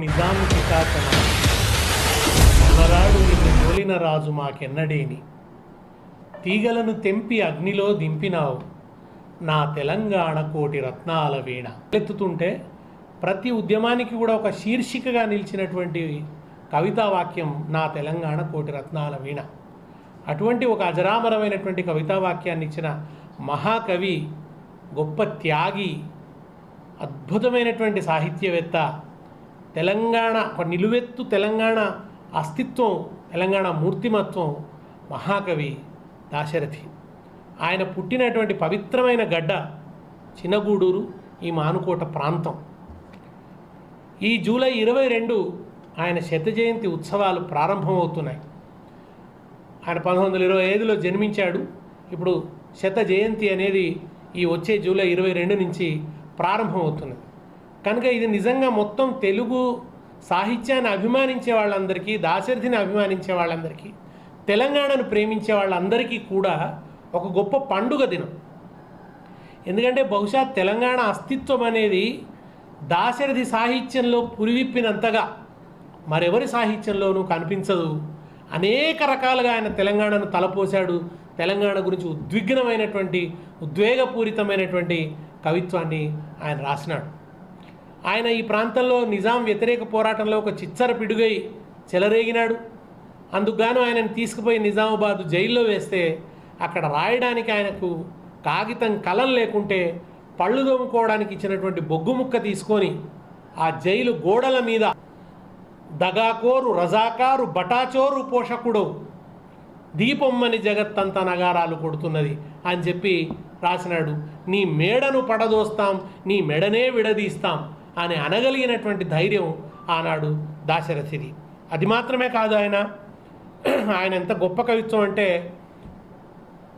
నిజాము పితాచన మనరాడు నిన్ను పోలిన రాజు మాకెన్నడేని? తీగలను తెంపి అగ్నిలో దింపినావు. నా తెలంగాణ కోటి రత్నాల వీణ. ఎత్తుతుంటే ప్రతి ఉద్యమానికి కూడా ఒక శీర్షికగా నిలిచినటువంటి కవితా వాక్యం నా తెలంగాణ కోటి రత్నాల వీణ. అటువంటి ఒక అజరామరమైనటువంటి కవితా వాక్యాన్ని ఇచ్చిన మహాకవి గొప్ప త్యాగి అద్భుతమైనటువంటి సాహిత్యవేత్త తెలంగాణ ఒక నిలువెత్తు తెలంగాణ అస్తిత్వం తెలంగాణ మూర్తిమత్వం మహాకవి దాశరథి. ఆయన పుట్టినటువంటి పవిత్రమైన గడ్డ చిన్నగూడూరు ఈ మానుకోట ప్రాంతం. ఈ జూలై ఇరవై రెండు ఆయన శత జయంతి ఉత్సవాలు ప్రారంభమవుతున్నాయి. ఆయన పంతొమ్మిది వందల ఇరవై ఐదులో జన్మించాడు. ఇప్పుడు శత జయంతి అనేది ఈ వచ్చే జూలై ఇరవై రెండు నుంచి ప్రారంభమవుతున్నది. కనుక ఇది నిజంగా మొత్తం తెలుగు సాహిత్యాన్ని అభిమానించే వాళ్ళందరికీ దాశరథిని అభిమానించే వాళ్ళందరికీ తెలంగాణను ప్రేమించే వాళ్ళందరికీ కూడా ఒక గొప్ప పండుగ దినం. ఎందుకంటే బహుశా తెలంగాణ అస్తిత్వం అనేది దాశరథి సాహిత్యంలో పురివిప్పినంతగా మరెవరి సాహిత్యంలోనూ కనిపించదు. అనేక రకాలుగా ఆయన తెలంగాణను తలపోశాడు. తెలంగాణ గురించి ఉద్విగ్నమైనటువంటి ఉద్వేగపూరితమైనటువంటి కవిత్వాన్ని ఆయన రాసినాడు. ఆయన ఈ ప్రాంతంలో నిజాం వ్యతిరేక పోరాటంలో ఒక చిచ్చర పిడుగై చెలరేగినాడు. అందుకుగాను ఆయనను తీసుకుపోయి నిజామాబాదు జైల్లో వేస్తే అక్కడ రాయడానికి ఆయనకు కాగితం కలం లేకుంటే పళ్ళు దోముకోవడానికి ఇచ్చినటువంటి బొగ్గు ముక్క తీసుకొని ఆ జైలు గోడల మీద దగాకోరు రజాకారు బటాచోరు పోషకుడు దీపమ్మని జగత్తంత నగారాలు కొడుతున్నది అని చెప్పి రాసినాడు. నీ మేడను పడదోస్తాం నీ మెడనే విడదీస్తాం. అని అనగలిగినటువంటి ధైర్యం ఆనాడు దాశరథిది. అది మాత్రమే కాదు ఆయన. ఆయన ఎంత గొప్ప కవిత్వం అంటే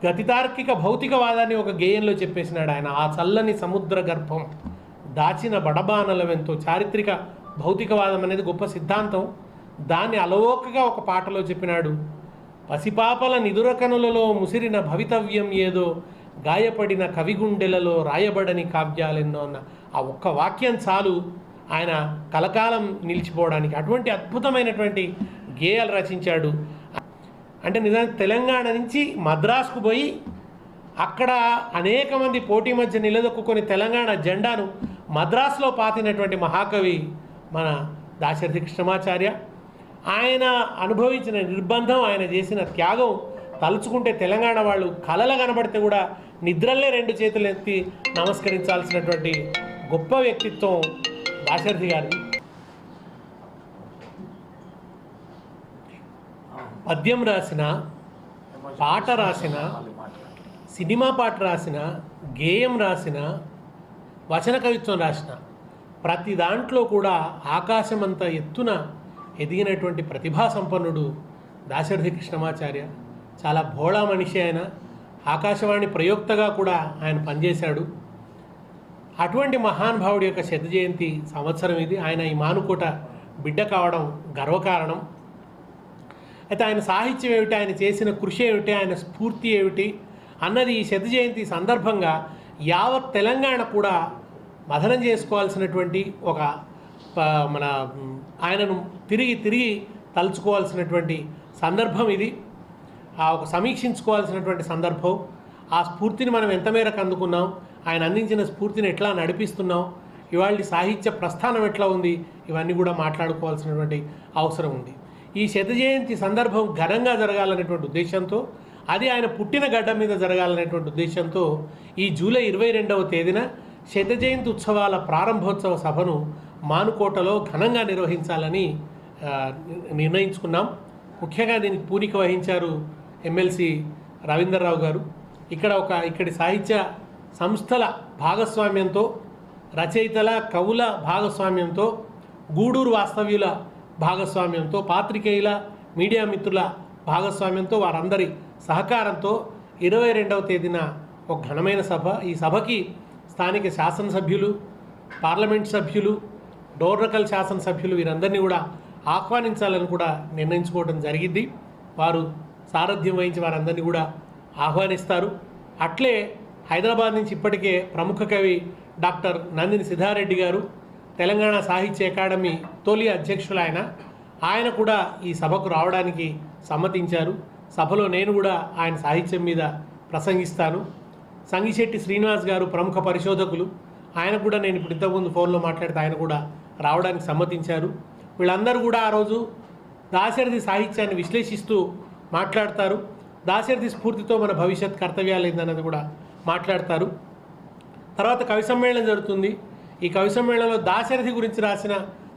గతితార్కిక భౌతికవాదాన్ని ఒక గేయంలో చెప్పేసినాడు ఆయన. ఆ చల్లని సముద్ర గర్భం దాచిన బడబానలవెంతో చారిత్రక భౌతికవాదం అనేది గొప్ప సిద్ధాంతం. దాన్ని అలవోకగా ఒక పాటలో చెప్పినాడు. పసిపాపల నిదురకనులలో ముసిరిన భవితవ్యం ఏదో గాయపడిన కవిగుండెలలో రాయబడని కావ్యాలెన్నో అన్న ఆ ఒక్క వాక్యం చాలు. ఆయన కలకాలం నిలిచిపోవడానికి అటువంటి అద్భుతమైనటువంటి గేయాలు రచించాడు. అంటే నిజానికి తెలంగాణ నుంచి మద్రాసుకు పోయి అక్కడ అనేక మంది పోటీ మధ్య నిలదొక్కుని తెలంగాణ జెండాను మద్రాసులో పాతినటువంటి మహాకవి మన దాశరథి కృష్ణమాచార్య. ఆయన అనుభవించిన నిర్బంధం ఆయన చేసిన త్యాగం తలుచుకుంటే తెలంగాణ వాళ్ళు కలలు కనబడితే కూడా నిద్రల్లే రెండు చేతులు ఎత్తి నమస్కరించాల్సినటువంటి గొప్ప వ్యక్తిత్వం దాశరథి గారిది. పద్యం రాసిన పాట రాసిన సినిమా పాట రాసిన గేయం రాసిన వచన కవిత్వం రాసిన ప్రతి దాంట్లో కూడా ఆకాశమంత ఎత్తున ఎదిగినటువంటి ప్రతిభా సంపన్నుడు దాశరథి కృష్ణమాచార్య. చాలా భోళా మనిషి ఆయన. ఆకాశవాణి ప్రయోక్తగా కూడా ఆయన పనిచేశాడు. అటువంటి మహానుభావుడి యొక్క శత జయంతి సంవత్సరం ఇది. ఆయన ఈ మానుకోట బిడ్డ కావడం గర్వకారణం. అయితే ఆయన సాహిత్యం ఏమిటి? ఆయన చేసిన కృషి ఏమిటి? ఆయన స్ఫూర్తి ఏమిటి? అన్నది ఈ శత జయంతి సందర్భంగా యావత్ తెలంగాణ కూడా మథనం చేసుకోవాల్సినటువంటి ఒక మన ఆయనను తిరిగి తిరిగి తలుచుకోవాల్సినటువంటి సందర్భం ఇది. ఆ ఒక సమీక్షించుకోవాల్సినటువంటి సందర్భం. ఆ స్ఫూర్తిని మనం ఎంత మేరకు అందుకున్నాం? ఆయన అందించిన స్ఫూర్తిని ఎట్లా నడిపిస్తున్నాం ఇవాళ సాహిత్య ప్రస్థానం ఎట్లా ఉంది? ఇవన్నీ కూడా మాట్లాడుకోవాల్సినటువంటి అవసరం ఉంది. ఈ శత జయంతి సందర్భం ఘనంగా జరగాలనేటువంటి ఉద్దేశంతో అది ఆయన పుట్టిన గడ్డ మీద జరగాలనేటువంటి ఉద్దేశంతో ఈ జూలై ఇరవై రెండవ తేదీన శత జయంతి ఉత్సవాల ప్రారంభోత్సవ సభను మానుకోటలో ఘనంగా నిర్వహించాలని నిర్ణయించుకున్నాం. ముఖ్యంగా దీనికి పూనిక వహించారు ఎమ్మెల్సీ రవీందర్రావు గారు. ఇక్కడ ఒక ఇక్కడి సాహిత్య సంస్థల భాగస్వామ్యంతో రచయితల కవుల భాగస్వామ్యంతో గూడూరు వాస్తవ్యుల భాగస్వామ్యంతో పాత్రికేయుల మీడియా మిత్రుల భాగస్వామ్యంతో వారందరి సహకారంతో ఇరవై రెండవ తేదీన ఒక ఘనమైన సభ. ఈ సభకి స్థానిక శాసనసభ్యులు పార్లమెంట్ సభ్యులు డోర్నకల్ శాసనసభ్యులు వీరందరినీ కూడా ఆహ్వానించాలని కూడా నిర్ణయించుకోవడం జరిగింది. వారు సారథ్యం వహించి వారందరినీ కూడా ఆహ్వానిస్తారు. అట్లే హైదరాబాద్ నుంచి ఇప్పటికే ప్రముఖ కవి డాక్టర్ నందిని సిద్ధారెడ్డి గారు తెలంగాణ సాహిత్య అకాడమీ తొలి అధ్యక్షులు ఆయన ఆయన కూడా ఈ సభకు రావడానికి సమ్మతించారు. సభలో నేను కూడా ఆయన సాహిత్యం మీద ప్రసంగిస్తాను. సంగిశెట్టి శ్రీనివాస్ గారు ప్రముఖ పరిశోధకులు. ఆయన కూడా నేను ఇప్పుడు ఇంతకుముందు ఫోన్లో మాట్లాడితే ఆయన కూడా రావడానికి సమ్మతించారు. వీళ్ళందరూ కూడా ఆ రోజు దాశరథి సాహిత్యాన్ని విశ్లేషిస్తూ మాట్లాడతారు. దాశరథి స్ఫూర్తితో మన భవిష్యత్ కర్తవ్యాలు ఏందన్నది కూడా మాట్లాడతారు. తర్వాత కవి సమ్మేళనం జరుగుతుంది. ఈ కవి సమ్మేళనంలో దాశరథి గురించి రాసిన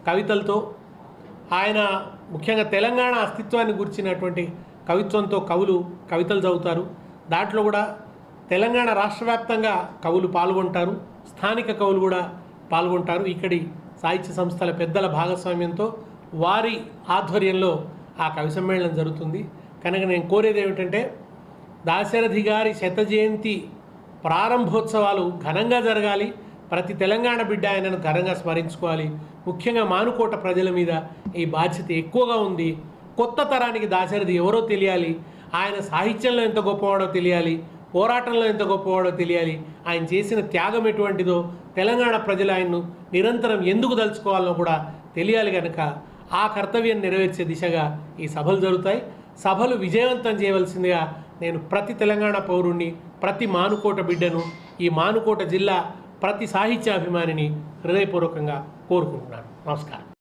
కవితలతో ఆయన ముఖ్యంగా తెలంగాణ అస్తిత్వాన్ని గురించినటువంటి కవిత్వంతో కవులు కవితలు చదువుతారు. దాంట్లో కూడా తెలంగాణ రాష్ట్ర వ్యాప్తంగా కవులు పాల్గొంటారు. స్థానిక కవులు కూడా పాల్గొంటారు. ఇక్కడి సాహిత్య సంస్థల పెద్దల భాగస్వామ్యంతో వారి ఆధ్వర్యంలో ఆ కవి సమ్మేళనం జరుగుతుంది. కనుక నేను కోరేది ఏమిటంటే దాశరథి గారి శత జయంతి ప్రారంభోత్సవాలు ఘనంగా జరగాలి. ప్రతి తెలంగాణ బిడ్డ ఆయనను ఘనంగా స్మరించుకోవాలి. ముఖ్యంగా మానుకోట ప్రజల మీద ఈ బాధ్యత ఎక్కువగా ఉంది. కొత్త తరానికి దాశరథి ఎవరో తెలియాలి. ఆయన సాహిత్యంలో ఎంత గొప్పవాడో తెలియాలి. పోరాటంలో ఎంత గొప్పవాడో తెలియాలి. ఆయన చేసిన త్యాగం ఎటువంటిదో తెలంగాణ ప్రజలు ఆయన్ను నిరంతరం ఎందుకు దలుచుకోవాలో కూడా తెలియాలి కనుక ఆ కర్తవ్యం నెరవేర్చే దిశగా ఈ సభలు జరుగుతాయి. సభలు విజయవంతం చేయవలసిందిగా నేను ప్రతి తెలంగాణ పౌరుణ్ణి ప్రతి మానుకోట బిడ్డను ఈ మానుకోట జిల్లా ప్రతి సాహిత్యాభిమానిని హృదయపూర్వకంగా కోరుకుంటున్నాను. నమస్కారం.